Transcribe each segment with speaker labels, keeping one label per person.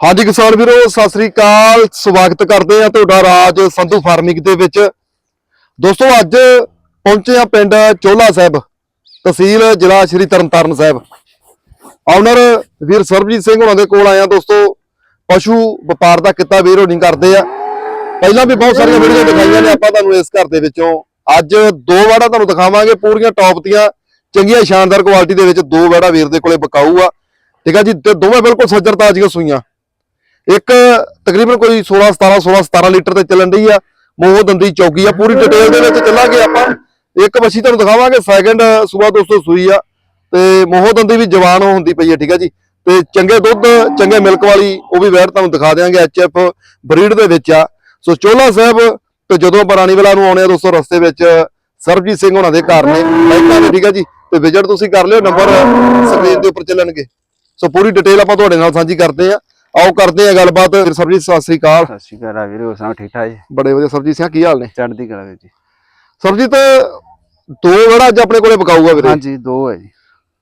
Speaker 1: ਹਾਂਜੀ ਕਿਸਾਨ ਵੀਰੋ, ਸਤਿ ਸ੍ਰੀ ਅਕਾਲ। ਸਵਾਗਤ ਕਰਦੇ ਆ ਤੁਹਾਡਾ ਰਾਜ ਸੰਧੂ ਫਾਰਮਿੰਗ ਦੇ ਵਿੱਚ। ਦੋਸਤੋ, ਅੱਜ ਪਹੁੰਚੇ ਆ ਪਿੰਡ ਚੋਲਾ ਸਾਹਿਬ, ਤਹਿਸੀਲ ਜ਼ਿਲ੍ਹਾ ਸ਼੍ਰੀ ਤਰਨਤਾਰਨ ਸਾਹਿਬ। ਆਨਰ ਵੀਰ ਸਰਬਜੀਤ ਸਿੰਘ ਉਹਨਾਂ ਦੇ ਕੋਲ ਆਇਆ ਦੋਸਤੋ। ਪਸ਼ੂ ਵਪਾਰ ਦਾ ਕਿੱਤਾ ਵੀਰ ਹੋਣੀ ਕਰਦੇ ਆ। ਪਹਿਲਾਂ ਵੀ ਬਹੁਤ ਸਾਰੀਆਂ ਵੀਡੀਓ ਦਿਖਾਈਆਂ ਨੇ ਆਪਾਂ ਤੁਹਾਨੂੰ ਇਸ ਘਰ ਦੇ ਵਿੱਚੋਂ। ਅੱਜ ਦੋ ਵਾੜਾ ਤੁਹਾਨੂੰ ਦਿਖਾਵਾਂਗੇ, ਪੂਰੀਆਂ ਟੌਪ ਦੀਆਂ। ਚੰਗੀਆਂ, ਸ਼ਾਨਦਾਰ ਕੁਆਲਿਟੀ ਦੇ ਵਿੱਚ ਦੋ ਵਾੜਾ ਵੀਰ ਦੇ ਕੋਲੇ ਬਕਾਊ ਆ। ਠੀਕ ਆ ਜੀ, ਤੇ ਦੋਵੇਂ ਬਿਲਕੁਲ ਸੱਜਰ ਤਾਜ਼ੀਆਂ ਸੂਈਆਂ। ਇੱਕ ਤਕਰੀਬਨ ਕੋਈ 16 17 16 17 ਲੀਟਰ ਤੇ ਚੱਲਣ ਡਈ ਆ, ਮੋਹ ਦੰਦੀ ਚੌਗੀ ਆ, ਪੂਰੀ ਡਿਟੇਲ ਦੇ ਵਿੱਚ ਚੱਲਾਂਗੇ ਆਪਾਂ। ਇੱਕ ਬੱਚੀ ਤੁਹਾਨੂੰ ਦਿਖਾਵਾਂਗੇ ਸੈਕਿੰਡ ਸੂਆ ਦੋਸਤੋ ਸੂਈ ਆ, ਤੇ ਮੋਹ ਦੰਦੀ ਵੀ ਜਵਾਨ ਹੁੰਦੀ ਪਈ ਹੈ ਠੀਕ ਆ ਜੀ। ਤੇ ਚੰਗੇ ਦੁੱਧ, ਚੰਗੇ ਮਿਲਕ ਵਾਲੀ, ਉਹ ਵੀ ਵੈਰ ਤੁਹਾਨੂੰ ਦਿਖਾ ਦਿਆਂਗੇ ਐਚਐਫ ਬਰੀਡ ਦੇ ਵਿੱਚ ਆ। ਸੋ ਚੋਲਾ ਸਾਹਿਬ ਤੇ ਜਦੋਂ ਆਪਾਂ ਰਾਣੀਵਾਲਾ ਨੂੰ ਆਉਣੇ ਆ ਦੋਸਤੋ ਰਸਤੇ ਵਿੱਚ, ਸਰਬਜੀਤ ਸਿੰਘ ਹੋਣਾ ਦੇ ਘਰ ਨੇ ਬਾਈਕਾਂ ਨੇ ਠੀਕ ਆ ਜੀ। ਤੇ ਵਿਜ਼ਿਟ ਤੁਸੀਂ ਕਰ ਲਿਓ ਨੰਬਰ ਸਕਰੀਨ ਦੇ ਉੱਪਰ ਚੱਲਣਗੇ। ਸੋ ਪੂਰੀ ਡਿਟੇਲ ਆਪਾਂ ਤੁਹਾਡੇ ਨਾਲ ਸਾਂਝੀ ਕਰਦੇ ਆ। ਆਓ ਕਰਦੇ ਆ ਗੱਲਬਾਤ। ਫਿਰ ਸਰਬਜੀਤ ਸਤਿ ਸ੍ਰੀ ਅਕਾਲ।
Speaker 2: ਸਤਿ ਸ਼੍ਰੀ ਅਕਾਲ ਆ ਵੀਰੇ ਹੋਰ ਠੀਕ ਠਾਕ ਜੀ?
Speaker 1: ਬੜੇ ਵਧੀਆ। ਸਰਬਜੀਤ ਸਿੰਘ ਕੀ ਹਾਲ ਨੇ?
Speaker 2: ਚੜ੍ਹਦੀ ਕਲਾ ਵੀਰ ਜੀ।
Speaker 1: ਸਰਬਜੀਤ ਦੋ ਜਿਹੜਾ ਅੱਜ ਆਪਣੇ ਕੋਲੇ ਬਕਾਊਗਾ ਵੀਰੇ।
Speaker 2: ਹਾਂਜੀ ਦੋ ਹੈ ਜੀ।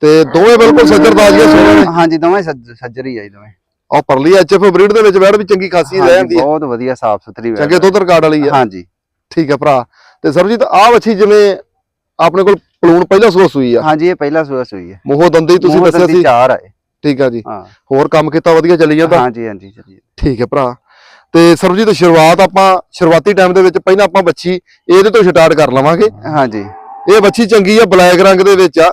Speaker 1: ਤੇ ਦੋਵੇਂ ਬਿਲਕੁਲ ਸੱਜਰ ਤਾਜ਼ੀਆਂ ਸੋਹਣੇ ਨੇ।
Speaker 2: ਹਾਂਜੀ ਦੋਵੇਂ ਸੱਜ- ਸੱਜਰ ਹੀ ਆ ਜੀ ਦੋਵੇਂ।
Speaker 1: ਆ ਪਰਲੀ ਐਚਐਫ ਬਰੀਡ ਦੇ ਵਿੱਚ ਬੈਠ ਵੀ ਚੰਗੀ ਖਾਸੀ ਰਹਿ
Speaker 2: ਹਾਂਜੀ,
Speaker 1: ਜਾਂਦੀ ਹੈ।
Speaker 2: ਬਹੁਤ ਵਧੀਆ ਸਾਫ਼ ਸੁਥਰੀ ਵੈੜ
Speaker 1: ਚੰਗੇ ਦੁੱਧ ਰਿਕਾਰਡ ਵਾਲੀ ਆ।
Speaker 2: ਹਾਂਜੀ।
Speaker 1: ਠੀਕ ਹੈ ਭਰਾ। ਤੇ ਸਰਬਜੀਤ ਆਹ ਵੱਛੀ ਜਿਵੇਂ ਆਪਣੇ ਕੋਲ ਪਲੂਣ ਪਹਿਲਾਂ ਸੂਆ ਸੂਈ ਆ।
Speaker 2: ਹਾਂਜੀ ਇਹ ਪਹਿਲਾ ਸੂਆ ਸੂਈ ਹੈ।
Speaker 1: ਮੋਹ ਦੰਦੀ ਤੁਸੀਂ
Speaker 2: ਮੂੰਹ
Speaker 1: ਦੱਸਿਆ
Speaker 2: ਦੰਦੀ
Speaker 1: ਸੀ।
Speaker 2: ਚਾਰ ਆਏ
Speaker 1: ਠੀਕ ਆ ਜੀ।
Speaker 2: ਹਾਂ।
Speaker 1: ਹੋਰ ਕੰਮ ਕੀਤਾ ਵਧੀਆ ਚੱਲੀ ਜਾਂਦਾ?
Speaker 2: ਹਾਂਜੀ ਹਾਂਜੀ ਚਲਿਏ
Speaker 1: ਠੀਕ ਹੈ ਭਰਾ। ਤੇ ਸਰਬਜੀਤ ਸ਼ੁਰੂਆਤ ਆਪਾਂ ਸ਼ੁਰੂਆਤੀ ਟਾਈਮ ਦੇ ਵਿੱਚ ਪਹਿਲਾਂ ਆਪਾਂ ਬੱਚੀ ਇਹਦੇ ਤੋਂ ਸਟਾਰਟ ਕਰ ਲਵਾਂਗੇ।
Speaker 2: ਹਾਂਜੀ।
Speaker 1: ਇਹ ਬੱਚੀ ਚੰਗੀ ਆ ਬਲੈਕ ਰੰਗ ਦੇ ਵਿੱਚ ਆ।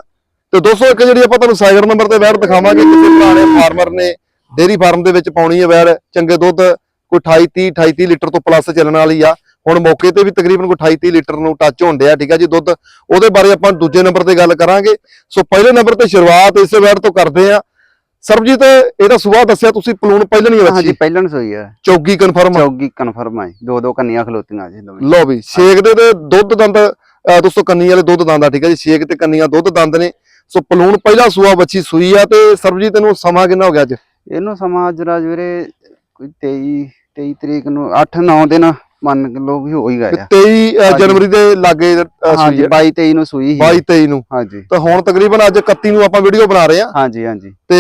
Speaker 1: ਤੇ ਦੋਸਤੋ ਇੱਕ ਜਿਹੜੀ ਆਪਾਂ ਤੁਹਾਨੂੰ ਸਾਈਡ ਨੰਬਰ ਤੇ ਵੈੜ ਦਿਖਾਵਾਂਗੇ ਕਿਸੇ ਪੁਰਾਣੇ ਫਾਰਮਰ ਨੇ ਡੇਰੀ ਫਾਰਮ ਦੇ ਵਿੱਚ ਪਾਉਣੀ ਹੈ ਵੈੜ ਚੰਗੇ ਦੁੱਧ ਕੋਈ 28 30 28 30 ਲੀਟਰ ਤੋਂ ਪਲੱਸ ਚੱਲਣ ਵਾਲੀ ਆ। ਹੁਣ ਮੌਕੇ ਤੇ ਵੀ ਤਕਰੀਬਨ ਕੋਈ 28 30 ਲੀਟਰ ਨੂੰ ਟੱਚ ਹੋਣ ਡਿਆ ਠੀਕ ਆ ਜੀ ਦੁੱਧ। ਉਹਦੇ ਬਾਰੇ ਆਪਾਂ ਦੂਜੇ ਨੰਬਰ ਤੇ ਗੱਲ ਕਰਾਂਗੇ। ਸੋ ਪਹਿਲੇ ਨੰਬਰ ਤੇ ਸ਼ੁਰੂਆਤ ਇਸੇ ਵੈੜ ਤੋਂ ਕਰਦੇ ਆ। ਸਰਬਜੀਤ ਇਹਦਾ ਸੁਭਾਅ ਦੱਸਿਆ ਤੁਸੀਂ ਪਲੂਣ ਪਹਿਲਾਂ ਨਹੀਂ
Speaker 2: ਹਾਂਜੀ
Speaker 1: ਬੱਚੀ।
Speaker 2: ਪਹਿਲਣ ਸੂਈ ਹੈ
Speaker 1: ਚੌਗੀ ਕਨਫਰਮ
Speaker 2: ਚੌਗੀ ਕਨਫਰਮ ਹੈ ਦੋ ਦੋ ਕੰਨੀਆਂ ਖਲੋਤੀਆਂ ਜੀ ਦੋਵੇਂ।
Speaker 1: ਲਓ ਵੀ ਛੇਕ ਦੇ ਤੇ ਦੁੱਧ ਦੰਦ ਅਹ ਦੋਸਤੋ ਕੰਨੀ ਵਾਲੇ ਦੁੱਧ ਦੰਦ ਆ ਠੀਕ ਹੈ ਜੀ? ਛੇਕ ਤੇ ਕੰਨੀਆਂ ਦੁੱਧ ਦੰਦ ਨੇ। ਸੋ ਪਲੂਣ ਪਹਿਲਾ ਸੂਆ ਬੱਚੀ ਸੂਈ ਆ ਤੇ ਸਰਬਜੀਤ ਨੂੰ ਸਮਾਂ ਕਿੰਨਾ ਹੋ ਗਿਆ ਅੱਜ?
Speaker 2: ਇਹਨੂੰ ਸਮਾਂ ਅੱਜ ਰਾਜ ਵੀਰੇ ਕੋਈ 23 23 ਤਰੀਕ ਨੂੰ 8 9 ਦਿਨ। ਮੰਨ ਕੇ ਲੋ ਵੀ ਹੋ ਹੀ ਗਏ ਆ
Speaker 1: 23 ਅਹ,
Speaker 2: ਹਾਂਜੀ।
Speaker 1: ਜਨਵਰੀ ਦੇ ਲਾਗੇ
Speaker 2: ਹਾਂਜੀ
Speaker 1: ਹੈ।
Speaker 2: 22 23 ਨੂੰ ਸੂਈ ਸੀ।
Speaker 1: 22 23 ਨੂੰ।
Speaker 2: ਹਾਂਜੀ।
Speaker 1: ਤਾਂ ਹੁਣ ਤਕਰੀਬਨ ਅੱਜ 31 ਨੂੰ ਆਪਾਂ ਵੀਡੀਓ ਬਣਾ ਰਹੇ ਆ
Speaker 2: ਹਾਂਜੀ ਹਾਂਜੀ।
Speaker 1: ਤੇ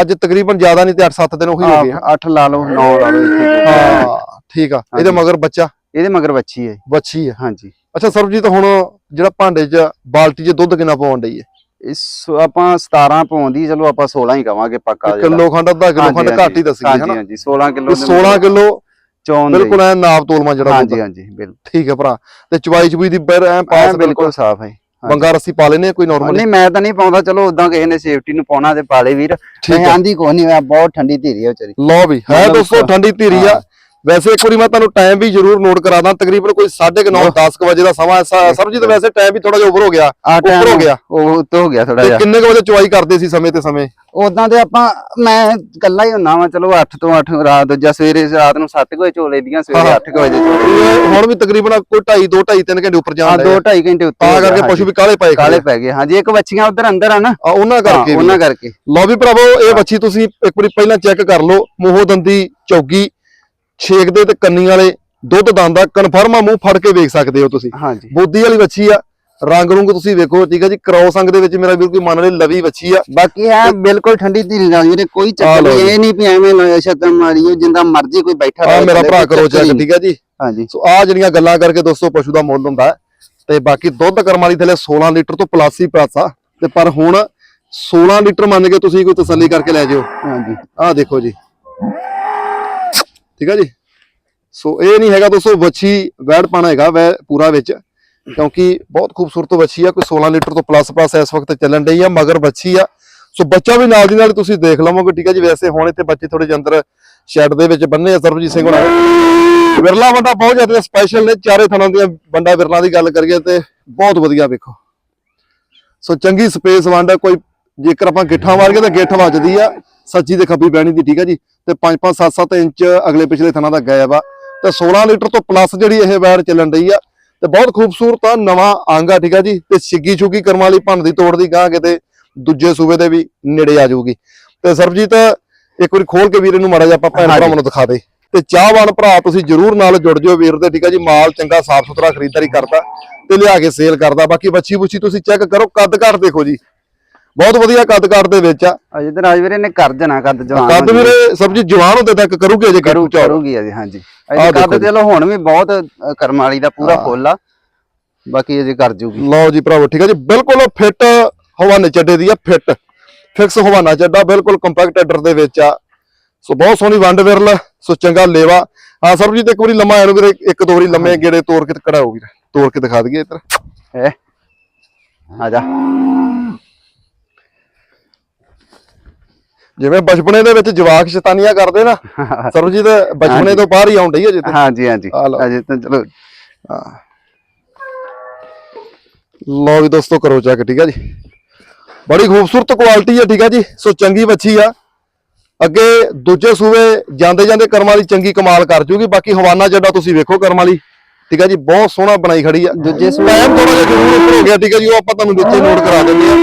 Speaker 1: ਅੱਜ ਤਕਰੀਬਨ ਜ਼ਿਆਦਾ ਨਹੀਂ ਤੇ 8-7 ਦਿਨ ਉਹੀ ਹੋ ਗਏ ਆ।
Speaker 2: 8 ਲਾ ਲਓ 9 ਲਾ ਲਓ
Speaker 1: ਹਾਂ ਠੀਕ ਆ। ਇਹਦੇ। ਮਗਰ ਬੱਚਾ?
Speaker 2: ਇਹਦੇ ਮਗਰ ਬੱਚੀ ਹੈ।
Speaker 1: ਬੱਚੀ ਆ
Speaker 2: ਹਾਂਜੀ।
Speaker 1: ਅੱਛਾ ਸਰਬਜੀਤ ਹੁਣ ਜਿਹੜਾ ਭਾਂਡੇ 'ਚ ਬਾਲਟੀ 'ਚ ਦੁੱਧ ਕਿੰਨਾ ਪਾਉਣ ਡਈ ਹੈ?
Speaker 2: ਇਸ ਆਪਾਂ 17 ਪਾਉਂਦੀ ਚਲੋ ਆਪਾਂ 16 ਹੀ ਕਵਾਂਗੇ ਪੱਕਾ।
Speaker 1: ਕਿਲੋ ਖੰਡ ਅੱਧਾ ਕਿਲੋ ਖੰਡ ਘੱਟ ਹੀ ਦੱਸੀ ਹੈ
Speaker 2: ਹਾਂਜੀ
Speaker 1: ਹਨਾ?
Speaker 2: ਹਾਂਜੀ 16 ਕਿਲੋ
Speaker 1: ਤੇ 16 ਕਿਲੋ
Speaker 2: ਚੌਨ
Speaker 1: ਬਿਲਕੁਲ ਐ ਨਾਪ ਤੋਲਮਾ ਜਿਹੜਾ
Speaker 2: ਹਾਂਜੀ। ਹਾਂਜੀ ਬਿਲਕੁਲ।
Speaker 1: ਠੀਕ ਹੈ ਭਰਾ। ਤੇ ਚਵਾਈ ਚਬੂਈ ਦੀ ਬਰ ਐ ਪਾਸ
Speaker 2: ਬਿਲਕੁਲ
Speaker 1: ਬਿਲਕੁਲ।
Speaker 2: ਸਾਫ਼ ਹੈ
Speaker 1: ਬੰਗਾ ਰੱਸੀ ਪਾ ਲੈਨੇ ਕੋਈ ਨਾਰਮਲ
Speaker 2: ਨਹੀਂ ਮੈਂ ਤਾਂ ਨਹੀਂ ਪਾਉਂਦਾ ਚਲੋ ਉਦਾਂ ਕਿਸੇ ਨੇ ਸੇਫਟੀ ਨੂੰ ਪਾਉਣਾ ਤੇ ਪਾਲੇ ਵੀਰ।
Speaker 1: ਠੀਕ
Speaker 2: ਮੈਂ
Speaker 1: ਹੈ।
Speaker 2: ਆਂਦੀ ਕੋਈ ਨਹੀਂ ਬਹੁਤ ਠੰਡੀ ਧੀਰੀ ਹੈ ਵਿਚਾਰੀ।
Speaker 1: ਲਓ ਵੀ ਹੈ ਦੋਸਤੋ ਠੰਡੀ ਧੀਰੀ ਆ।
Speaker 2: ਹਾਂ।
Speaker 1: ਵੈਸੇ ਇੱਕ ਵਾਰੀ ਮੈਂ ਤੁਹਾਨੂੰ ਟਾਈਮ ਵੀ ਜ਼ਰੂਰ ਨੋਟ ਕਰਾ ਦਾਂ ਤਕਰੀਬਨ ਕੋਈ 9:30 10 ਵਜੇ ਦਾ ਸਮਾਂ ਐਸਾ ਸਰਬਜੀਤ ਵੈਸੇ ਟਾਈਮ ਵੀ ਥੋੜਾ ਜਿਹਾ ਓਵਰ ਹੋ ਗਿਆ। ਉੱਪਰ ਹੋ ਗਿਆ।
Speaker 2: ਉਹ ਉੱਤੇ ਹੋ ਗਿਆ ਥੋੜਾ
Speaker 1: ਤੇ
Speaker 2: ਜਿਹਾ।
Speaker 1: ਕਿੰਨੇ ਕੁ ਵਜੇ ਚਵਾਈ ਕਰਦੇ ਸੀ ਸਮੇਂ ਤੇ ਸਮੇਂ?
Speaker 2: ਉਦਾਂ ਤੇ ਆਪਾਂ ਮੈਂ ਇਕੱਲਾ ਹੀ ਹੁੰਨਾ ਵਾਂ ਚਲੋ 8 ਤੋਂ 8 ਰਾਤ ਜਾਂ ਸਵੇਰੇ ਰਾਤ ਨੂੰ 7 ਵਜੇ ਝੋਲੇ ਦੀਆਂ ਸਵੇਰੇ
Speaker 1: ਹਾਂ।
Speaker 2: 8 ਵਜੇ
Speaker 1: ਹੁਣ ਵੀ ਤਕਰੀਬਨ ਕੋਈ 2.5 2 2.5 3 ਘੰਟੇ ਉੱਪਰ
Speaker 2: ਆ
Speaker 1: ਜਾਣ
Speaker 2: 2
Speaker 1: ਲੱਗੇ।
Speaker 2: 2.5 ਘੰਟੇ ਉੱਤੇ
Speaker 1: ਤਾਂ
Speaker 2: ਹੋ
Speaker 1: ਕਰਕੇ ਪਸ਼ੂ। ਵੀ ਕਾਲੇ ਪਏ
Speaker 2: ਕਾਲੇ ਪੈ ਗਏ ਹਾਂਜੀ। ਇੱਕ ਬੱਚੀਆਂ ਉਧਰ ਅੰਦਰ ਆ ਨਾ।
Speaker 1: ਉਹਨਾਂ
Speaker 2: ਹਾਂ,
Speaker 1: ਕਰਕੇ
Speaker 2: ਉਹਨਾਂ ਕਰਕੇ।
Speaker 1: ਲਓ ਵੀ ਭਰਾਵੋ ਇਹ ਬੱਚੀ ਤੁਸੀਂ ਇੱਕ ਵਾਰੀ ਪਹਿਲਾਂ ਚੈੱਕ ਕਰ ਲਓ। ਮੋਹ ਦੰਦੀ ਚੌਗੀ ਛੇਕ ਦੇ ਤੇ ਕੰਨੀ ਵਾਲੇ ਦੁੱਧ ਦੰਦਾ ਕਨਫਰਮ ਆ ਮੂੰਹ ਫੜ ਕੇ ਵੇਖ ਸਕਦੇ ਹੋ ਤੁਸੀਂ।
Speaker 2: ਹਾਂਜੀ।
Speaker 1: ਬੋਦੀ ਵਾਲੀ ਬੱਚੀ ਆ ਰੰਗ ਰੁੰਗ ਤੁਸੀਂ ਵੇਖੋ ਠੀਕ ਆ ਜੀ ਕ੍ਰੋਸ ਅੰਗ ਦੇ ਵਿੱਚ ਮੇਰਾ ਵੀਰ ਕੋਈ ਮੰਨ ਲੈ ਲਵੀ ਬੱਚੀ ਆ।
Speaker 2: ਬਾਕੀ ਹੈ ਬਿਲਕੁਲ ਠੰਡੀ ਧੀਰੀ ਨਾਲ ਵੀਰੇ ਕੋਈ
Speaker 1: ਆ
Speaker 2: ਚੱਕਰ ਇਹ ਨਹੀਂ ਵੀ ਐਵੇਂ ਨਾ ਸ਼ਤਮ ਮਾਰੀਓ ਜਿੰਦਾ ਮਰਜ਼ੀ ਕੋਈ ਬੈਠਾ
Speaker 1: ਆ
Speaker 2: ਰਹੇ,
Speaker 1: ਮੇਰਾ ਭਰਾ ਕਰੋ ਚੈੱਕ ਠੀਕ ਆ ਜੀ।
Speaker 2: ਹਾਂਜੀ।
Speaker 1: ਸੋ ਆ ਜਿਹੜੀਆਂ ਗੱਲਾਂ ਕਰਕੇ ਦੋਸਤੋ ਪਸ਼ੂ ਦਾ ਮੁੱਲ ਹੁੰਦਾ ਤੇ ਬਾਕੀ ਦੁੱਧ ਕਰਮ ਵਾਲੀ ਥੱਲੇ 16 ਲੀਟਰ ਤੋਂ ਪਲੱਸ ਹੀ ਪਲੱਸ ਆ ਤੇ ਪਰ ਹੁਣ 16 ਲੀਟਰ ਮੰਨ ਕੇ ਤੁਸੀਂ ਕੋਈ ਤਸੱਲੀ ਕਰਕੇ ਲੈ ਜਿਓ।
Speaker 2: ਹਾਂਜੀ।
Speaker 1: ਆਹ ਦੇਖੋ ਜੀ। ਠੀਕ ਹੈ ਜੀ? ਸੋ ਇਹ ਨਹੀਂ ਹੈਗਾ ਦੋਸਤੋ ਵੱਛੀ ਵੈੜ ਪਾਣਾ ਹੈਗਾ ਵੈ ਪੂਰਾ ਵਿੱਚ, ਕਿਉਂਕਿ ਬਹੁਤ ਖੂਬਸੂਰਤ ਵੱਛੀ ਆ, ਕੋਈ 16 ਲੀਟਰ ਤੋਂ ਪਲੱਸ ਪਲੱਸ ਇਸ ਵਕਤ ਚੱਲਣ ਡਈ ਆ, ਮਗਰ ਵੱਛੀ ਆ। ਸੋ ਬੱਚਾ ਵੀ ਨਾਲ ਦੀ ਨਾਲ ਤੁਸੀਂ ਦੇਖ ਲਵੋਗੇ, ਠੀਕ ਆ ਜੀ? ਵੈਸੇ ਹੁਣ ਇੱਥੇ ਬੱਚੇ ਥੋੜੇ ਜਿਹੇ ਅੰਦਰ ਸ਼ੈੱਡ ਦੇ ਵਿੱਚ ਬੰਨੇ ਆ, ਸਰਬਜੀਤ ਸਿੰਘ ਹੋਣਾ। ਵਿਰਲਾ ਬੰਦਾ ਬਹੁਤ ਜ਼ਿਆਦਾ ਸਪੈਸ਼ਲ ਨੇ ਚਾਰੇ ਥਣਾਂ ਦੀਆਂ ਬੰਡਾ ਵਿਰਲਾ ਦੀ ਗੱਲ ਕਰੀਏ ਤੇ ਬਹੁਤ ਵਧੀਆ ਵੇਖੋ। ਸੋ ਚੰਗੀ ਸਪੇਸ ਵੰਡ ਕੋਈ ਜੇਕਰ ਆਪਾਂ ਗਿੱਠਾਂ ਮਾਰੀਏ ਤਾਂ ਗਿੱਠ ਵੱਜਦੀ ਆ, ਸੱਚੀ ਤੇ ਖੱਬੀ ਬਹਿਣੀ ਦੀ, ਠੀਕ ਆ ਜੀ? ਤੇ 5-5 7-7 ਇੰਚ ਅਗਲੇ ਪਿਛਲੇ ਥਣਾਂ ਦਾ ਗੈਪ ਆ। ਤੇ 16 ਲੀਟਰ ਤੋਂ ਪਲੱਸ ਜਿਹੜੀ ਇਹ ਵੈੜ ਚੱਲਣ ਡਈ ਆ ਤੇ ਬਹੁਤ ਖੂਬਸੂਰਤ ਆ ਨਵਾਂ ਅੰਗ ਆ ਠੀਕ ਆ ਜੀ। ਤੇ ਛਿੱਗੀ ਛੁੱਗੀ ਕਰਮ ਵਾਲੀ ਭੰਨ ਦੀ ਤੋੜ ਦੀ ਗਾਂ ਕਿਤੇ ਦੂਜੇ ਸੂਬੇ ਦੇ ਵੀ ਨੇੜੇ ਆ ਜਾਊਗੀ। ਤੇ ਸਰਬਜੀਤ ਇੱਕ ਵਾਰੀ ਖੋਲ ਕੇ ਵੀਰ ਨੂੰ ਮਾੜਾ ਜਿਹਾ ਆਪਾਂ ਭੈਣ। ਭਰਾਵਾਂ ਨੂੰ ਦਿਖਾ ਦੇ। ਤੇ ਚਾਹਵਾਨ ਭਰਾ ਤੁਸੀਂ ਜਰੂਰ ਨਾਲ ਜੁੜ ਜਿਓ ਵੀਰ ਦੇ ਠੀਕ ਆ ਜੀ। ਮਾਲ ਚੰਗਾ ਸਾਫ਼ ਸੁਥਰਾ ਖਰੀਦਦਾਰੀ ਕਰਦਾ ਤੇ ਲਿਆ ਕੇ ਸੇਲ ਕਰਦਾ। ਬਾਕੀ ਬੱਚੀ ਬੁੱਚੀ ਤੁਸੀਂ ਚੈੱਕ ਕਰੋ ਕੱਦ ਘੱਟ ਦੇਖੋ ਜੀ। ਬਹੁਤ ਵਧੀਆ ਕੱਦ ਕਾਟ ਦੇ ਵਿੱਚ ਆ।
Speaker 2: ਅਜੇ ਤਾਂ ਰਾਜ ਵੀਰੇ ਨੇ ਕਰ ਜਣਾ ਕੱਦ ਜਵਾਨ
Speaker 1: ਕੱਦ ਵੀਰੇ ਸਬਜੀ ਜਵਾਨ ਹੁੰਦੇ ਤੱਕ ਕਰੂਗੇ ਜੇ
Speaker 2: ਕਰੂ ਕਰੂਗੀ ਅਜੇ ਹਾਂਜੀ। ਅਜੇ ਕੱਦ। ਚਲੋ ਹੁਣ ਵੀ ਬਹੁਤ ਕਰਮ ਵਾਲੀ ਦਾ ਪੂਰਾ। ਫੁੱਲ ਆ। ਬਾਕੀ ਅਜੇ ਕਰ ਜੂਗੀ।
Speaker 1: ਲਓ ਜੀ ਭਰਾਵੋ ਠੀਕ ਹੈ ਜੀ। ਬਿਲਕੁਲ ਫਿੱਟ ਹਵਾਨੇ ਚੱਡੇ ਦੀ ਆ ਫਿੱਟ। ਫਿਕਸ ਹਵਾਨਾ ਚੱਡਾ ਬਿਲਕੁਲ ਕੰਪੈਕਟ ਐਡਰ ਦੇ ਵਿੱਚ ਆ। ਸੋ ਬਹੁਤ ਸੋਹਣੀ ਵੰਡ ਵਿਰਲ ਸੋ ਚੰਗਾ ਲੇਵਾ। ਆ ਸਰਬਜੀਤ ਇੱਕ ਵਾਰੀ ਲੰਮਾ ਇਹਨੂੰ ਵੀਰੇ ਇੱਕ ਦੋ ਵਾਰੀ ਲੰਮੇ ਗੇੜੇ ਤੋੜ ਕੇ ਕਢਾਓ ਵੀਰੇ। ਤੋੜ ਕੇ ਦਿਖਾ ਦਈਏ ਇੱਧਰ।
Speaker 2: ਹੈ? ਆ ਜਾ।
Speaker 1: ਜਿਵੇਂ ਬਚਪਨੇ ਦੇ ਵਿੱਚ ਜਵਾਕ ਸ਼ੈਤਾਨੀਆਂ ਕਰਦੇ ਨਾ ਸਰਬਜੀਤ ਬਚਪਨੇ ਤੋਂ ਬਾਹਰ ਹੀ ਆਉਣ ਡਈ ਹੈ ਜਿੱਤੇ
Speaker 2: ਹਾਂਜੀ ਹਾਂਜੀ। ਅਜੇ ਤਾਂ ਚਲੋ।
Speaker 1: ਲਓ ਵੀ ਦੋਸਤੋ ਕਰੋ ਚੈੱਕ ਠੀਕ ਆ ਜੀ? ਬੜੀ ਖੂਬਸੂਰਤ ਕੁਆਲਿਟੀ ਆ ਠੀਕ ਆ ਜੀ? ਸੋ ਚੰਗੀ ਬੱਚੀ ਆ। ਅੱਗੇ ਦੂਜੇ ਸੂਵੇ ਜਾਂਦੇ ਜਾਂਦੇ ਕਰਮ ਵਾਲੀ ਚੰਗੀ ਕਮਾਲ ਕਰ ਜੂਗੀ। ਬਾਕੀ ਹਵਾਨਾ ਜੱਡਾ ਤੁਸੀਂ ਵੇਖੋ ਕਰਮ ਵਾਲੀ। ਠੀਕ ਆ ਜੀ? ਬਹੁਤ ਸੋਹਣਾ ਬਣਾਈ ਖੜੀ ਆ।
Speaker 2: ਦੂਜੇ ਸੂਏ-
Speaker 1: ਟਾਈਮ ਥੋੜਾ ਜਿਹਾ ਜ਼ਰੂਰ ਉੱਪਰ ਹੋ ਗਿਆ ਠੀਕ ਆ ਜੀ? ਉਹ ਆਪਾਂ ਤੁਹਾਨੂੰ ਵਿੱਚੇ ਨੋਟ ਕਰਾ ਦਿੰਦੇ ਆ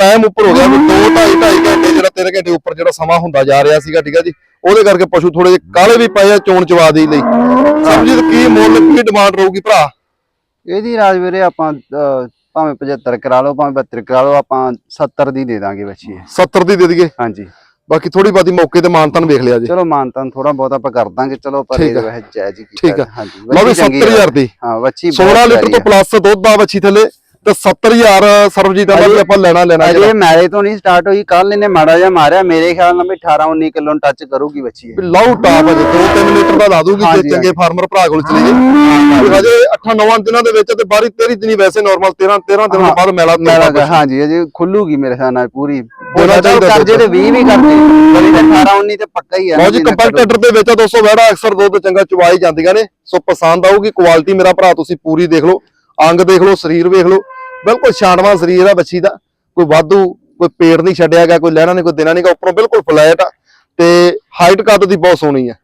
Speaker 1: ਟਾਈਮ ਉੱਪਰ ਹੋ ਗਿਆ ਵੀ 2 2.5 2.5 ਘੰਟੇ ਜਿਹੜਾ 3 ਘੰਟੇ ਉੱਪਰ ਜਿਹੜਾ ਸਮਾਂ ਹੁੰਦਾ ਜਾ ਰਿਹਾ ਸੀਗਾ ਠੀਕ ਆ ਜੀ? ਉਹਦੇ ਕਰਕੇ ਪਸ਼ੂ ਥੋੜੇ ਜਿਹੇ ਕਾਲੇ ਵੀ ਪਏ ਆ ਚੋਣ ਚਵਾ ਦੀ ਲਈ। ਸਮਝੀ ਕੀ ਮੁੱਲ ਕੀ ਡਿਮਾਂਡ ਰਹੂਗੀ ਭਰਾ?
Speaker 2: ਇਹਦੀ ਰਾਜ ਵੀਰੇ ਆਪਾਂ ਭਾਵੇਂ 75 ਕਰਾ ਲਓ ਭਾਵੇਂ 72 ਕਰਾ ਲਓ ਆਪਾਂ 70 ਦੀ ਦੇ ਦਾਂਗੇ ਬੱਚੀ ਇਹ।
Speaker 1: 70 ਦੀ ਦੇ ਦਈਏ?
Speaker 2: ਹਾਂਜੀ।
Speaker 1: ਬਾਕੀ ਥੋੜੀ ਬਾਦੀ ਮੌਕੇ ਤੇ ਮਾਨਤਨ ਵੇਖ ਲਿਆ ਜੀ।
Speaker 2: ਚਲੋ ਮਾਨਤਾਨ ਥੋੜਾ ਬਹੁਤ ਆਪਾਂ ਕਰ ਦਾਂਗੇ ਚਲੋ ਪਰ ਇਹ। ਵੈਸੇ ਜਾਇਜ਼ ਹੀ ਕੀਤਾ
Speaker 1: ਠੀਕ ਆ।
Speaker 2: ਹਾਂਜੀ
Speaker 1: ਲਓ ਵੀ
Speaker 2: ਬੱਚੀ ਚੰਗੀ ਆ।
Speaker 1: 70000 ਦੀ।
Speaker 2: ਹਾਂ ਬੱਚੀ
Speaker 1: 16 ਲੀਟਰ ਤੋਂ ਪਲੱਸ ਦੁੱਧ ਆ ਵੱਛੀ ਥੱਲੇ। ਤੇ 70000 ਸਰਬਜੀਤ ਦਾ ਵੀ ਆਪਾਂ ਲੈਣਾ ਲੈਣਾ
Speaker 2: ਅਜੇ
Speaker 1: ਜਿਹੜਾ।
Speaker 2: ਮੈਲੇ ਤੋਂ ਨਹੀਂ ਸਟਾਰਟ ਹੋਈ ਕੱਲ ਇਹਨੇ ਮਾੜਾ ਜਿਹਾ ਮਾਰਿਆ। ਮੇਰੇ ਖਿਆਲ ਨਾਲ ਵੀ 18 19 ਕਿਲੋ ਨੂੰ ਟੱਚ ਕਰੂਗੀ ਬੱਚੀ ਇਹ।
Speaker 1: ਵੀ ਲਾਉ ਟਾਪ ਅਜੇ 2-3 ਲੀਟਰ ਦਾ ਲਾ ਦੂਗੀ
Speaker 2: ਹਾਂਜੀ,
Speaker 1: ਜੇ ਚੰਗੇ ਫਾਰਮਰ ਭਰਾ ਕੋਲ ਚਲੇ ਜੇ ਵੀ ਹਜੇ 8-9 ਦਿਨਾਂ ਦੇ ਵਿੱਚ ਤੇ 12 13 ਦਿਨੀ ਵੈਸੇ ਨਾਰਮਲ 13 13 ਦਿਨਾਂ
Speaker 2: ਹਾਂ,
Speaker 1: ਬਾਅਦ ਮੇਲਾ
Speaker 2: ਮੈਂ
Speaker 1: ਤੋੜਦਾ
Speaker 2: ਲੱਗਾ ਹਾਂਜੀ ਅਜੇ ਖੁੱਲੂਗੀ ਮੇਰੇ ਖਿਆਲ ਨਾਲ ਪੂਰੀ।
Speaker 1: ਦੇਣਾ ਚਾਹੀਦਾ
Speaker 2: ਕਰ
Speaker 1: ਦੁੱਧ।
Speaker 2: ਜਿਹੜੇ 20 ਵੀ ਕਰਦੇ ਬੜੀ ਤਾਂ 18 19 ਤੇ ਪੱਕਾ ਹੀ ਹੈ
Speaker 1: ਲਓ ਜੀ ਕੰਪੈਕਟਰ ਦੇ ਵਿੱਚ ਆ ਦੋਸਤੋ ਵੜਾ ਅਕਸਰ ਦੁੱਧ ਚੰਗਾ ਚੁਵਾਈ ਜਾਂਦੀਆਂ ਨੇ। ਸੋ ਪਸੰਦ ਆਊਗੀ ਕੁਆਲਿਟੀ ਮੇਰਾ ਭਰਾ ਤੁਸੀਂ ਪੂਰੀ ਦੇਖ ਲਓ। ਅੰਗ ਦੇਖ ਲਓ, ਸਰੀਰ ਵੇਖ ਲਓ। ਬਿਲਕੁਲ ਛਾਂਡਵਾ ਸਰੀਰ ਆ ਬੱਚੀ ਦਾ। ਕੋਈ ਵਾਧੂ, ਕੋਈ ਪੇਟ ਨਹੀਂ ਛੱਡਿਆ ਗਿਆ, ਕੋਈ ਲੈਣਾ ਨਹੀਂ, ਕੋਈ ਦੇਣਾ ਨਹੀਂਗਾ ਉੱਪਰੋਂ ਬਿਲਕੁਲ ਫਲੈਟ ਆ। ਤੇ ਹਾਈਟ ਕੱਦ ਦੀ ਬਹੁਤ ਸੋਹਣੀ ਆ।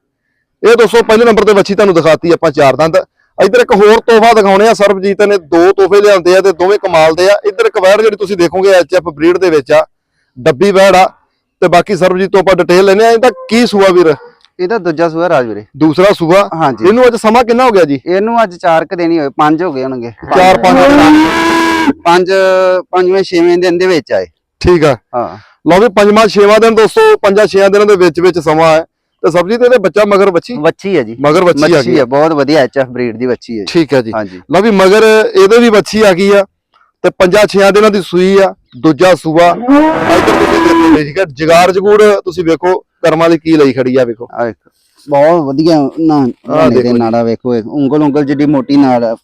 Speaker 1: ਇਹ ਦੋਸਤੋ, ਪਹਿਲੇ ਨੰਬਰ ਤੇ ਬੱਚੀ ਤੁਹਾਨੂੰ ਦਿਖਾਤੀ ਆਪਾਂ ਚਾਰ ਦੰਦ। ਇੱਧਰ ਇੱਕ ਹੋਰ ਤੋਹਫਾ ਦਿਖਾਉਣੇ ਆ, ਸਰਬਜੀਤ ਨੇ ਦੋ ਤੋਹਫੇ ਲਿਆਂਦੇ ਆ ਤੇ ਦੋਵੇਂ ਕਮਾਲ ਦੇ ਆ। ਇੱਧਰ ਇੱਕ ਵੈੜ ਜਿਹੜੀ ਤੁਸੀਂ ਦੇਖੋਗੇ, ਐਚਐਫ ਬਰੀਡ ਦੇ ਵਿੱਚ ਆ, ਡੱਬੀ ਵੈੜ ਆ। ਤੇ ਬਾਕੀ ਸਰਬਜੀਤ ਤੋਂ ਆਪਾਂ ਡਿਟੇਲ ਲੈਣੇ ਆ। ਇਹਦਾ ਕੀ ਸੂਆ ਵੀਰ?
Speaker 2: ਇਹਦਾ ਦੂਜਾ ਸੂਆ ਰਾਜ ਵੀਰੇ।
Speaker 1: ਦੂਸਰਾ ਸੂਆ?
Speaker 2: ਹਾਂਜੀ।
Speaker 1: ਇਹਨੂੰ ਅੱਜ ਸਮਾਂ ਕਿੰਨਾ ਹੋ ਗਿਆ ਜੀ?
Speaker 2: ਇਹਨੂੰ ਅੱਜ 4 ਕ ਦੇਣੀ ਹੋਏ 5 ਹੋ ਗਏ ਹੋਣਗੇ।
Speaker 1: ਚਾਰ, ਪੰਜ।
Speaker 2: ਪੰਜ ਪੰਜਵੇਂ ਛੇਵੇਂ ਦਿਨ ਦੇ ਵਿੱਚ ਆਏ।
Speaker 1: ਠੀਕ ਆ।
Speaker 2: ਹਾਂ।
Speaker 1: ਲਓ ਵੀ ਪੰਜਵਾਂ ਛੇਵਾਂ ਦਿਨ ਦੋਸਤੋ ਪੰਜਾਂ ਛੇਆਂ ਦਿਨਾਂ ਦੇ ਵਿੱਚ ਵਿੱਚ ਸਮਾਂ ਹੈ। ਤੇ ਸਬਜੀ ਤੇ ਇਹਦੇ ਬੱਚਾ ਮਗਰ ਬੱਚੀ
Speaker 2: ਵੱਛੀ ਹੈ ਜੀ।
Speaker 1: ਮਗਰ ਬੱਚੀ ਆ ਗਈ।
Speaker 2: ਹੈ ਬਹੁਤ ਵਧੀਆ ਐਚਐਫ ਬਰੀਡ ਦੀ ਵੱਛੀ ਹੈ ਜੀ।
Speaker 1: ਠੀਕ ਹੈ ਜੀ।
Speaker 2: ਹਾਂਜੀ।
Speaker 1: ਲਓ ਵੀ ਮਗਰ ਇਹਦੇ ਵੀ ਬੱਚੀ ਆ ਗਈ ਆ। ਤੇ ਪੰਜਾਂ ਛੇਆਂ ਦਿਨਾਂ ਦੀ ਸੂਈ ਆ ਦੂਜਾ ਸੂਆ। ਠੀਕ ਜਗਾਰ ਜਗੂੜ ਤੁਸੀਂ ਵੇਖੋ ਕਰਮਾਂ ਦੀ ਕੀ ਲਈ ਖੜੀ ਆ ਵੇਖੋ।
Speaker 2: ਆਹ ਬਹੁਤ ਵਧੀਆ ਨਾ ਦੇ
Speaker 1: ਜੀ।
Speaker 2: ਨਾੜਾ ਵੇਖੋ ਇਹ ਉਂਗਲ ਉਂਗਲ ਜਿੱਡੀ ਮੋਟੀ ਨਾੜ ਆ।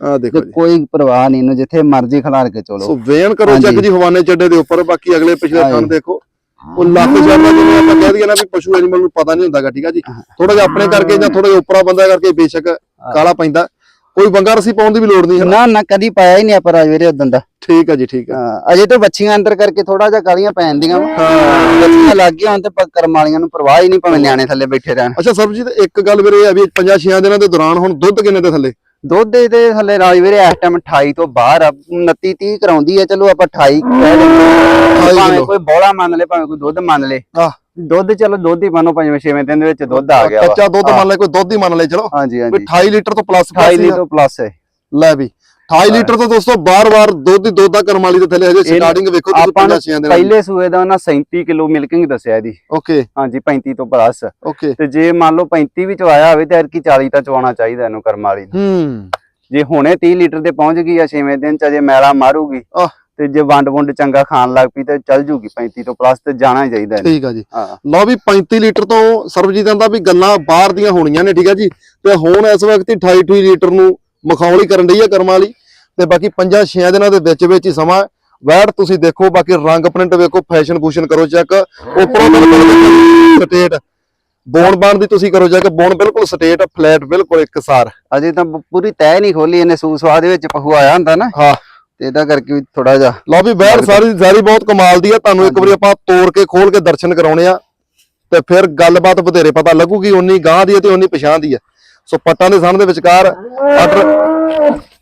Speaker 1: ਆ ਦੇਖੋ
Speaker 2: ਤੇ
Speaker 1: ਜੀ।
Speaker 2: ਕੋਈ ਪਰਵਾਹ ਨਹੀਂ ਇਹਨੂੰ ਜਿੱਥੇ ਮਰਜ਼ੀ ਖਿਲਾਰ ਕੇ ਚਲੋ।
Speaker 1: ਸੋ ਵੇਨ ਕਰੋ
Speaker 2: ਹਾਂਜੀ।
Speaker 1: ਚੱਕ ਜੀ ਹਵਾਨੇ ਚੱਡੇ ਦੇ ਉੱਪਰ। ਬਾਕੀ ਅਗਲੇ ਪਿਛਲੇ
Speaker 2: ਹਾਂਜੀ।
Speaker 1: ਥਣ ਦੇਖੋ। ਉਹ ਲੱਖ ਜਾਂਦਾ ਜਿਵੇਂ ਆਪਾਂ ਕਹਿ ਦਈਏ ਨਾ ਵੀ ਪਸ਼ੂ ਐਨੀਮਲ ਨੂੰ ਪਤਾ ਨਹੀਂ ਹੁੰਦਾਗਾ ਠੀਕ ਆ ਜੀ? ਥੋੜਾ ਜਿਹਾ ਆਪਣੇ ਕਰਕੇ ਜਾਂ ਥੋੜਾ ਜਿਹਾ ਉੱਪਰਾ ਬੰਦਾ ਕਰਕੇ ਬੇਸ਼ੱਕ ਕਾਲਾ ਪੈਂਦਾ। ਕੋਈ ਬੰਗਾ ਰਸੀ ਪਾਉਣ ਦੀ ਵੀ ਲੋੜ ਨਹੀਂ ਹੈ ਨਾ?
Speaker 2: ਨਾ ਕਦੀ ਪਾਇਆ ਹੀ ਨਹੀਂ ਆਪਾਂ ਰਾਜਵੀਰੇ ਉਦੋਂ ਦਾ।
Speaker 1: ਠੀਕ ਆ ਜੀ ਠੀਕ ਆ।
Speaker 2: ਹਾਂ, ਅਜੇ ਤਾਂ ਬੱਚੀਆਂ ਅੰਦਰ ਕਰਕੇ ਥੋੜਾ ਜਿਹਾ ਕਾਲੀਆਂ ਪੈਂਦੀਆਂ ਬੱਚੀਆਂ ਲੱਗ ਗਈਆਂ ਹੁਣ ਤੇ ਪ- ਕਰਮ ਵਾਲੀਆਂ ਨੂੰ ਪਰਵਾਹ ਹੀ ਨਹੀਂ ਭਾਵੇਂ ਨਿਆਣੇ ਥੱਲੇ ਬੈਠੇ ਰਹਿਣ।
Speaker 1: ਅੱਛਾ ਸਰਬਜੀਤ ਇੱਕ ਗੱਲ ਵੀਰੇ ਆ ਵੀ 5-6 ਦਿਨਾਂ ਦੇ ਦੌਰਾਨ ਹੁਣ ਦੁੱਧ ਕਿੰਨੇ ਦੇ ਥੱਲੇ?
Speaker 2: ਦੁੱਧ ਦੇ ਤੇ ਥੱਲੇ ਰਾਜਵੀਰੇ ਇਸ ਟਾਈਮ 28 ਤੋਂ ਬਾਹਰ ਆ 29 30 ਕਰਾਉਂਦੀ ਹੈ ਚਲੋ ਆਪਾਂ 28 ਕਹਿ ਦਿੰਦੇ ਭਾਵੇਂ। ਕੋਈ ਬੋਲਾ ਮੰਨ ਲੇ ਭਾਵੇਂ ਕੋਈ ਦੁੱਧ ਮੰਨ ਲੇ।
Speaker 1: ਆਹ।
Speaker 2: ਦੁੱਧ ਚਲੋ ਦੁੱਧ ਹੀ ਮੰਨੋ ਪੰਜਵੇਂ ਛੇਵੇਂ ਦਿਨ ਦੇ ਵਿੱਚ ਦੁੱਧ ਆ ਗਿਆ
Speaker 1: ਕੱਚਾ ਦੁੱਧ ਮੰਨ ਲੈ ਕੋਈ ਦੁੱਧ ਹੀ ਮੰਨ ਲੈ ਚਲੋ।
Speaker 2: ਹਾਂਜੀ ਹਾਂਜੀ
Speaker 1: 28 ਲੀਟਰ ਤੋਂ ਪਲੱਸ
Speaker 2: 28 ਲੀਟਰ ਪਲੱਸ ਹੈ।
Speaker 1: ਲੈ ਵੀ 28 ਲੀਟਰ ਤੋਂ ਦੋਸਤੋ ਬਾਰ-ਬਾਰ ਦੁੱਧ ਹੀ ਦੁੱਧ ਦਾ ਕਰਮ ਵਾਲੀ ਦੇ ਥੱਲੇ ਹਜੇ ਸਟਾਰਟਿੰਗ ਵੇਖੋ ਤੁਸੀਂ
Speaker 2: ਆਪਾਂ ਨੂੰ
Speaker 1: 5-6 ਦਿਨਾਂ ਦੀ।
Speaker 2: ਪਹਿਲੇ ਸੂਏ ਦਾ ਉਹਨਾਂ 37 ਕਿਲੋ ਮਿਲਕਿੰਗ ਦੱਸਿਆ ਇਹਦੀ
Speaker 1: ਓਕੇ
Speaker 2: ਹਾਂਜੀ 35 ਤੋਂ ਪਲੱਸ
Speaker 1: ਓਕੇ
Speaker 2: ਤੇ ਜੇ ਮੰਨ ਲਓ 35 ਵੀ ਚਵਾਇਆ ਹੋਵੇ ਤੇ ਐਰਕੀ 40 ਤਾਂ ਚਵਾਉਣਾ ਚਾਹੀਦਾ ਇਹਨੂੰ ਕਰਮ ਵਾਲੀ ਨੂੰ।
Speaker 1: ਹੂੰ।
Speaker 2: ਜੇ ਹੁਣੇ 30 ਲੀਟਰ ਤੇ ਪਹੁੰਚ ਗਈ ਆ 6ਵੇਂ ਦਿਨ ਚ ਅਜੇ ਮੈਲਾ ਮਾਰੂਗੀ।
Speaker 1: ਆਹ।
Speaker 2: ਤੇ ਜੇ ਵੰਡ ਵੁੰਡ ਚੰਗਾ ਖਾਣ ਲੱਗ ਪਈ ਤੇ ਚੱਲ ਜੂਗੀ 35 ਤੋਂ ਪਲੱਸ ਤੇ ਜਾਣਾ ਹੀ ਚਾਹੀਦਾ।
Speaker 1: ਠੀਕ ਆ ਜੀ।
Speaker 2: ਹਾਂ।
Speaker 1: ਲਓ ਵੀ 35 ਲੀਟਰ ਤੋਂ ਸਰਬਜੀਤ ਕਹਿੰਦਾ ਵੀ ਗੱਲਾਂ ਬਾਹਰ ਦੀਆਂ ਹੋਣੀਆਂ ਨੇ ਠੀਕ ਆ ਜੀ। ਤੇ ਹੁਣ ਇਸ ਵਕਤ 28 28 ਲੀਟਰ ਨੂੰ ਮਖੌਲ ਹੀ ਕਰਨ ਡਈ ਆ ਕਰਮਾਂ ਵਾਲੀ। ਤੇ ਬਾਕੀ 5-6 ਦਿਨਾਂ ਦੇ ਵਿੱਚ ਵਿੱਚ ਹੀ ਸਮਾਂ। ਵੈੜ ਤੁਸੀਂ ਦੇਖੋ ਬਾਕੀ ਰੰਗ ਪ੍ਰਿੰਟ ਵੇਖੋ ਫੈਸ਼ਨ ਫੂਸ਼ਨ ਕਰੋ ਚੈੱਕ ਉੱਪਰੋਂ ਬਿਲਕੁਲ ਸਟੇਟ ਬੋਨ ਬਾਨ ਦੀ ਤੁਸੀਂ ਕਰੋ ਚੈੱਕ ਬੋਨ ਬਿਲਕੁਲ ਸਟੇਟ ਫਲੈਟ ਬਿਲਕੁਲ ਇੱਕਸਾਰ
Speaker 2: ਅਜੇ ਤਾਂ ਪੂਰੀ ਤੈ ਨਹੀਂ ਖੋਲੀ ਇਹਨੇ ਸੂ ਸਵਾਦ ਦੇ ਵਿੱਚ ਪਹੂ ਆਇਆ ਹੁੰਦਾ ਨਾ।
Speaker 1: ਹਾਂ।
Speaker 2: ਤੇ ਇਹਦਾ ਕਰਕੇ ਵੀ ਥੋੜਾ ਜਿਹਾ
Speaker 1: ਲਓ ਵੀ ਵੈੜ ਸਾਰੀ ਸਾਰੀ ਬਹੁਤ ਕਮਾਲ ਦੀ ਆ ਤੁਹਾਨੂੰ ਇੱਕ ਵਾਰੀ ਆਪਾਂ ਤੋੜ ਕੇ ਖੋਲ ਕੇ ਦਰਸ਼ਨ ਕਰਾਉਣੇ ਆ ਤੇ ਫਿਰ ਗੱਲਬਾਤ ਬਥੇਰੇ ਪਤਾ ਲੱਗੂਗੀ ਉਨੀ ਗਾਂ ਦੀ ਤੇ ਉਨੀ ਪਛਾਣ ਦੀ ਆ। ਸੋ ਪੱਟਾਂ ਦੇ ਸਾਹਮਣੇ ਵਿਚਕਾਰ ਆਰਡਰ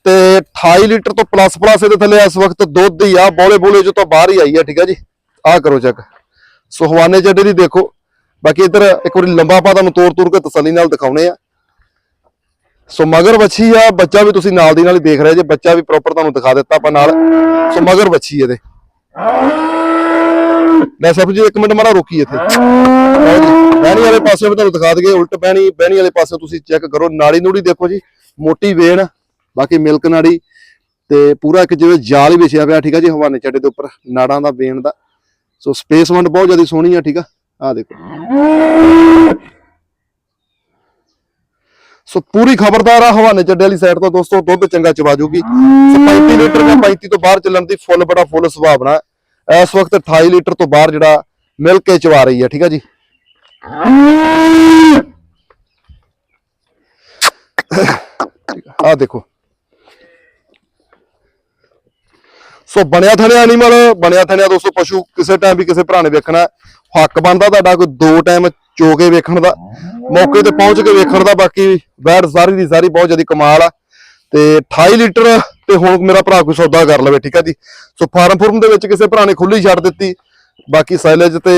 Speaker 1: ਤੇ 28 ਲੀਟਰ ਤੋਂ ਪਲੱਸ ਪਲੱਸ ਇਹਦੇ ਥੱਲੇ ਇਸ ਵਕਤ ਦੁੱਧ ਹੀ ਆ ਬੋਲੇ ਬੋਲੇ ਜੋ ਤੋਂ ਬਾਹਰ ਹੀ ਆਈ ਆ ਠੀਕ ਆ ਜੀ? ਆਹ ਕਰੋ ਚੈੱਕ ਸੋ ਹਵਾਨੇ ਜੱਡੇ ਦੀ ਦੇਖੋ। ਬਾਕੀ ਇੱਧਰ ਇੱਕ ਵਾਰੀ ਲੰਬਾ ਪਾ ਤੁਹਾਨੂੰ ਤੋੜ ਤੋੜ ਕੇ ਤਸੱਲੀ ਨਾਲ ਦਿਖਾਉਣੇ ਆ। ਸੋ ਮਗਰ ਵੱਛੀ ਆ, ਬੱਚਾ ਵੀ ਤੁਸੀਂ ਨਾਲ ਦੀ ਨਾਲ ਹੀ ਦੇਖ ਰਹੇ ਜੇ, ਬੱਚਾ ਵੀ ਪ੍ਰੋਪਰ ਤੁਹਾਨੂੰ ਦਿਖਾ ਦਿੱਤਾ ਆਪਾਂ ਨਾਲ। ਸੋ ਮਗਰ ਵੱਛੀ ਇਹਦੇ। ਲੈ ਸਾਹਿਬ ਜੀ, ਇੱਕ ਮਿੰਟ ਮਾੜਾ ਰੋਕੀ ਇੱਥੇ। ਬਹਿਣੀ ਵਾਲੇ ਪਾਸੇ ਵੀ ਤੁਹਾਨੂੰ ਦਿਖਾ ਦਈਏ, ਉਲਟ ਬਹਿਣੀ ਬਹਿਣੀ ਵਾਲੇ ਪਾਸੇ ਤੁਸੀਂ ਚੈੱਕ ਕਰੋ। ਨਾੜੀ ਨੂੜੀ ਦੇਖੋ ਜੀ, ਮੋਟੀ ਵੇਨ ਬਾਕੀ ਮਿਲਕ ਨਾੜੀ, ਤੇ ਪੂਰਾ ਇੱਕ ਜਿਵੇਂ ਜਾਲ ਹੀ ਵਿਛਿਆ ਪਿਆ, ਠੀਕ ਆ ਜੀ, ਹਵਾਨੇ ਚੱਡੇ ਦੇ ਉੱਪਰ, ਨਾੜਾਂ ਦਾ, ਵੇਣ ਦਾ। ਸੋ ਸਪੇਸ ਬਹੁਤ ਜ਼ਿਆਦਾ ਸੋਹਣੀ ਆ, ਠੀਕ ਆ। ਆ ਦੇਖੋ। ਸੋ ਪੂਰੀ ਖਬਰਦਾਰ ਆ, ਹਵਾਨੇ ਚੱਡੇ ਵਾਲੀ ਸਾਈਡ ਤੋਂ ਦੋਸਤੋ, ਦੁੱਧ ਚੰਗਾ ਚਵਾ ਜੂਗੀ। ਸੋ 35 ਲੀਟਰ ਜਾਂ 35 ਤੋਂ ਬਾਹਰ ਚੱਲਣ ਦੀ ਫੁੱਲ ਬੜਾ ਫੁੱਲ ਸੰਭਾਵਨਾ ਇਸ ਵਕਤ 28 ਲੀਟਰ ਤੋਂ ਬਾਹਰ ਜਿਹੜਾ ਮਿਲ ਕੇ ਚਵਾ ਰਹੀ ਹੈ, ਠੀਕ ਆ ਜੀ? ਆ ਦੇਖੋ। ਸੋ ਬਣਿਆ ਥਣਿਆ ਐਨੀਮਲ ਬਣਿਆ ਥਣਿਆ ਦੋਸਤੋ ਪਸ਼ੂ, ਕਿਸੇ ਟਾਈਮ ਵੀ ਕਿਸੇ ਭਰਾ ਨੇ ਵੇਖਣਾ ਹੱਕ ਬਣਦਾ ਤੁਹਾਡਾ ਕੋਈ ਦੋ ਟਾਈਮ ਚੋ ਕੇ ਵੇਖਣ ਦਾ ਮੌਕੇ ਤੇ ਪਹੁੰਚ ਕੇ ਵੇਖਣ ਦਾ ਬਾਕੀ ਵੈਟ ਸਾਰੀ ਦੀ ਸਾਰੀ ਬਹੁਤ ਜ਼ਿਆਦਾ ਕਮਾਲ ਆ। ਤੇ 28 ਲੀਟਰ ਤੇ ਹੁਣ ਮੇਰਾ ਭਰਾ ਕੋਈ ਸੌਦਾ ਕਰ ਲਵੇ ਠੀਕ ਆ ਜੀ? ਸੋ ਫਾਰਮ ਫੁਰਮ ਦੇ ਵਿੱਚ ਕਿਸੇ ਭਰਾ ਨੇ ਖੁੱਲੀ ਛੱਡ ਦਿੱਤੀ ਬਾਕੀ ਸਾਈਲੇਜ ਤੇ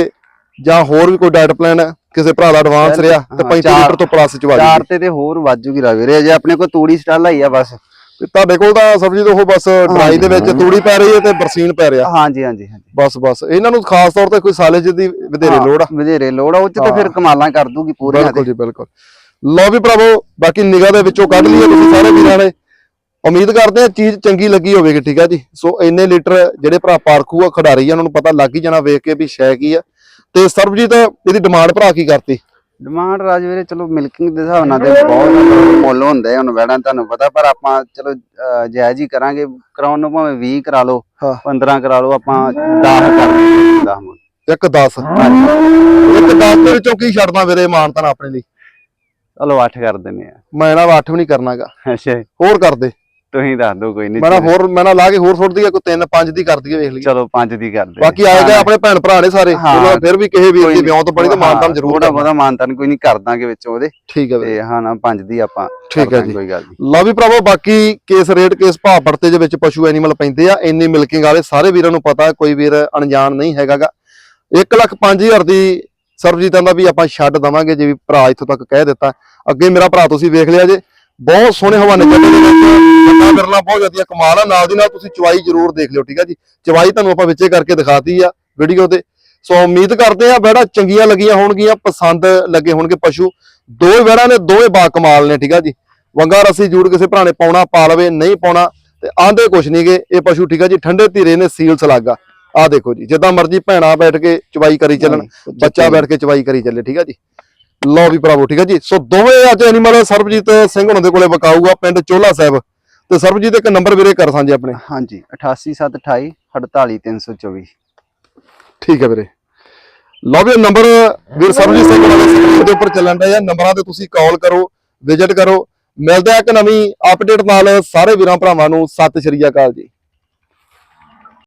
Speaker 1: ਜਾਂ ਹੋਰ ਵੀ ਕੋਈ ਡਾਈਟ ਪਲਾਨ ਹੈ ਕਿਸੇ ਭਰਾ ਦਾ ਐਡਵਾਂਸ ਰਿਹਾ ਤੇ
Speaker 2: ਹਾਂ,
Speaker 1: 35
Speaker 2: ਚਾਰ-
Speaker 1: ਲੀਟਰ ਤੋਂ ਪਲੱਸ ਚ ਵਾ
Speaker 2: ਚਾਰ ਤੇ ਤੇ ਹੋਰ ਵਾਜੂਗੀ ਰਾ ਵੀਰੇ ਅਜੇ ਆਪਣੇ ਕੋਲ ਤੂੜੀ ਸਟਾਲ ਆਈ ਆ ਬਸ।
Speaker 1: ਤੁਹਾਡੇ ਕੋਲ ਤਾਂ ਸਬਜ਼ੀ ਤੋਂ ਉਹ ਬਸ ਡਰਾਈ ਦੇ ਵਿੱਚ ਤੂੜੀ ਪੈ ਰਹੀ ਹੈ ਤੇ ਬਰਸੀਨ ਪੈ ਰਿਹਾ।
Speaker 2: ਹਾਂਜੀ ਹਾਂਜੀ ਹਾਂਜੀ।
Speaker 1: ਬਸ ਬਸ। ਇਹਨਾਂ ਨੂੰ ਖਾਸ ਤੌਰ ਤੇ ਕੋਈ ਸਾਲੇਜ ਦੀ ਵਧੇਰੇ ਲੋੜ ਆ।
Speaker 2: ਵਧੇਰੇ ਲੋੜ ਆ ਉਹ ਚ ਤਾਂ ਫਿਰ। ਕਮਾਲਾਂ ਕਰ ਦੂਗੀ ਪੂਰੀਆਂ
Speaker 1: ਬਿਲਕੁਲ ਜੀ ਬਿਲਕੁਲ। ਲਓ ਵੀ ਭਰਾਵੋ ਬਾਕੀ ਨਿਗਾਹ ਦੇ ਵਿੱਚੋਂ ਕੱਢ ਲਈਏ ਤੁਸੀਂ ਸਾਰੇ ਵੀਰਾਂ ਨੇ। ਉਮੀਦ ਕਰਦੇ ਆ ਚੀਜ਼ ਚੰਗੀ ਲੱਗੀ ਹੋਵੇਗੀ ਠੀਕ ਆ ਜੀ? ਸੋ ਇੰਨੇ ਲੀਟਰ ਜਿਹੜੇ ਭਰਾ ਪਾਰਖੂ ਆ ਖਿਡਾਰੀ ਆ ਉਹਨਾਂ ਨੂੰ ਪਤਾ ਲੱਗ ਹੀ ਜਾਣਾ ਵੇਖ ਕੇ ਵੀ ਸ਼ੈ ਕੀ ਆ। ਤੇ ਸਰਬਜੀਤ ਇਹਦੀ ਡਿਮਾਂਡ ਭਰਾ ਕੀ ਕਰਤੀ?
Speaker 2: ਡਿਮਾਂਡ ਰਾਜ ਵੀਰੇ ਚਲੋ ਮਿਲਕਿੰਗ ਦੇ ਹਿਸਾਬ ਨਾਲ ਤੇ ਬਹੁਤ ਮੁੱਲ ਹੁੰਦੇ ਹੁਣ ਵੈੜਾਂ ਤੁਹਾਨੂੰ ਪਤਾ ਪਰ ਆਪਾਂ ਚਲੋ ਜਾਇਜ਼ ਹੀ ਕਰਾਂਗੇ। ਕਰਾਉਣ ਨੂੰ ਭਾਵੇਂ 20 ਕਰਾ ਲਓ
Speaker 1: ਹਾਂ।
Speaker 2: 15 ਕਰਾ ਲਓ ਆਪਾਂ 10 ਕਰ ਦਿੰਦੇ 10 ਮੁੱਲ।
Speaker 1: ਇੱਕ 10 ਇੱਕ 10 ਦੇ ਵਿੱਚੋਂ ਕੀ ਛੱਡਦਾ ਵੀਰੇ ਮਾਨਤਨ ਆਪਣੇ ਲਈ?
Speaker 2: ਚਲੋ 8 ਕਰ ਦਿੰਦੇ ਆ।
Speaker 1: ਮੈਂ ਨਾ 8 ਵੀ ਨਹੀਂ ਕਰਨਾਗਾ।
Speaker 2: ਅੱਛਾ
Speaker 1: ਹੋਰ ਕਰ ਦੇ।
Speaker 2: ਤੁਸੀਂ ਦੱਸ ਦਿਓ ਕੋਈ ਨਹੀਂ
Speaker 1: ਮੈਂ ਨਾ ਹੋਰ ਮੈਂ ਨਾ ਲਾ ਕੇ ਹੋਰ ਸੁੱਟ ਦਈਏ ਕੋਈ 3 5 ਦੀ ਕਰ ਦਈਏ ਵੇਖ ਲਈਏ।
Speaker 2: ਚਲੋ 5 ਦੀ ਕਰ ਦੇ
Speaker 1: ਬਾਕੀ ਆਏ ਗਏ ਆਪਣੇ ਭੈਣ ਭਰਾ ਨੇ ਸਾਰੇ। ਚਲੋ ਫਿਰ ਵੀ ਕਿਸੇ ਵੀਰ ਦੀ ਵਿਆਹ ਤੋਂ ਬੜੀ ਤਾਂ ਮਾਨਤਨ ਜ਼ਰੂਰ
Speaker 2: ਥੋੜਾ। ਬਹੁਤਾ ਮਾਨਤਨ ਕੋਈ ਨਹੀਂ ਕਰ ਦਾਂਗੇ ਵਿੱਚੋਂ ਉਹਦੇ।
Speaker 1: ਠੀਕ ਹੈ
Speaker 2: ਤੇ ਹਾਂ ਨਾ 5 ਦੀ ਆਪਾਂ
Speaker 1: ਠੀਕ ਹੈ ਜੀ।
Speaker 2: ਕੋਈ ਗੱਲ ਨਹੀਂ।
Speaker 1: ਲਓ ਵੀ ਭਰਾਵੋ ਬਾਕੀ ਕੇਸ ਰੇਟ ਕੇਸ ਭਾਅ ਪੜਤੇ ਦੇ ਵਿੱਚ ਪਸ਼ੂ ਐਨੀਮਲ ਪੈਂਦੇ ਆ ਇੰਨੀ ਮਿਲਕਿੰਗ ਵਾਲੇ ਸਾਰੇ ਵੀਰਾਂ ਨੂੰ ਪਤਾ ਕੋਈ ਵੀਰ ਅਣਜਾਣ ਨਹੀਂ ਹੈਗਾਗਾ। 1 ਲੱਖ 5000 ਦੀ ਸਰਬਜੀਤਾਂ ਦਾ ਵੀ ਆਪਾਂ ਛੱਡ ਦਵਾਂਗੇ ਜੇ ਵੀ ਭਰਾ ਇੱਥੋਂ ਤੱਕ ਕਹਿ ਦਿੱਤਾ। ਅੱਗੇ ਮੇਰਾ ਭਰਾ ਤੁਸੀਂ ਵੇਖ ਲਿਆ ਜੇ। ਬਹੁਤ ਸੋਹਣੇ ਹਵਾਨੇ ਚੱਲੇ ਦੇ ਵਿੱਚ ਬੰਦਾ ਮਿਰਲਾ ਬਹੁਤ ਜ਼ਿਆਦਾ ਕਮਾਲ ਆ। ਨਾਲ ਦੀ ਨਾਲ ਤੁਸੀਂ ਚਵਾਈ ਜ਼ਰੂਰ ਦੇਖ ਲਿਓ ਠੀਕ ਆ ਜੀ। ਚਵਾਈ ਤੁਹਾਨੂੰ ਆਪਾਂ ਵਿੱਚੇ ਕਰਕੇ ਦਿਖਾਤੀ ਆ ਵੀਡੀਓ ਤੇ। ਸੋ ਉਮੀਦ ਕਰਦੇ ਆ ਬੜਾ ਚੰਗੀਆਂ ਲੱਗੀਆਂ ਹੋਣਗੀਆਂ ਪਸੰਦ ਲੱਗੇ ਹੋਣਗੇ ਪਸ਼ੂ। ਦੋਵੇਂ ਵੜਾ ਨੇ ਦੋਵੇਂ ਬਾ ਕਮਾਲ ਨੇ ਠੀਕ ਆ ਜੀ। ਵੰਗਾ ਰਸੀ ਜੂੜ ਕਿਸੇ ਭਰਾ ਨੇ ਪਾਉਣਾ ਪਾ ਲਵੇ ਨਹੀਂ ਪਾਉਣਾ ਤੇ ਆਂਦੇ ਕੁਛ ਨਹੀਂਗੇ ਇਹ ਪਸ਼ੂ ਠੀਕ ਆ ਜੀ ਠੰਡੇ ਧੀਰੇ ਨੇ ਸੀਲ ਸਲਾਗਾ। ਆ ਦੇਖੋ ਜੀ ਜਿੱਦਾਂ ਮਰਜ਼ੀ ਭੈਣਾ ਬੈਠ ਕੇ ਚਵਾਈ ਕਰੀ ਚੱਲਣ ਬੱਚਾ ਬੈਠ ਕੇ ਚਵਾਈ ਕਰੀ ਚੱਲੇ ਠੀਕ ਆ ਜੀ। ਲਓ ਵੀ ਭਰਾਵੋ ਠੀਕ ਆ ਜੀ? ਸੋ ਦੋਵੇਂ ਅੱਜ ਐਨੀਮਲ ਸਰਬਜੀਤ ਸਿੰਘ ਹੁਣਾਂ ਦੇ ਕੋਲੇ ਵਿਕਾਊਗਾ ਪਿੰਡ ਚੋਲਾ ਸਾਹਿਬ। ਤੇ ਸਰਬਜੀਤ ਇੱਕ ਨੰਬਰ ਵੀਰੇ ਕਰ ਸਾਂਝੇ ਆਪਣੇ।
Speaker 2: ਹਾਂਜੀ 88728 48324
Speaker 1: ਠੀਕ ਹੈ ਵੀਰੇ। ਲਓ ਵੀ ਨੰਬਰ ਵੀਰ ਸਰਬਜੀਤ ਸਿੰਘ ਸਕਰੀਨ ਦੇ ਉੱਪਰ ਚੱਲਣ ਡਿਆ। ਨੰਬਰਾਂ ਤੇ ਤੁਸੀਂ ਕਾਲ ਕਰੋ ਵਿਜ਼ਿਟ ਕਰੋ। ਮਿਲਦਾ ਹੈ ਇੱਕ ਨਵੀਂ ਅਪਡੇਟ ਨਾਲ ਸਾਰੇ ਵੀਰਾਂ ਭਰਾਵਾਂ ਨੂੰ। ਸਤਿ ਸ਼੍ਰੀ ਅਕਾਲ ਜੀ।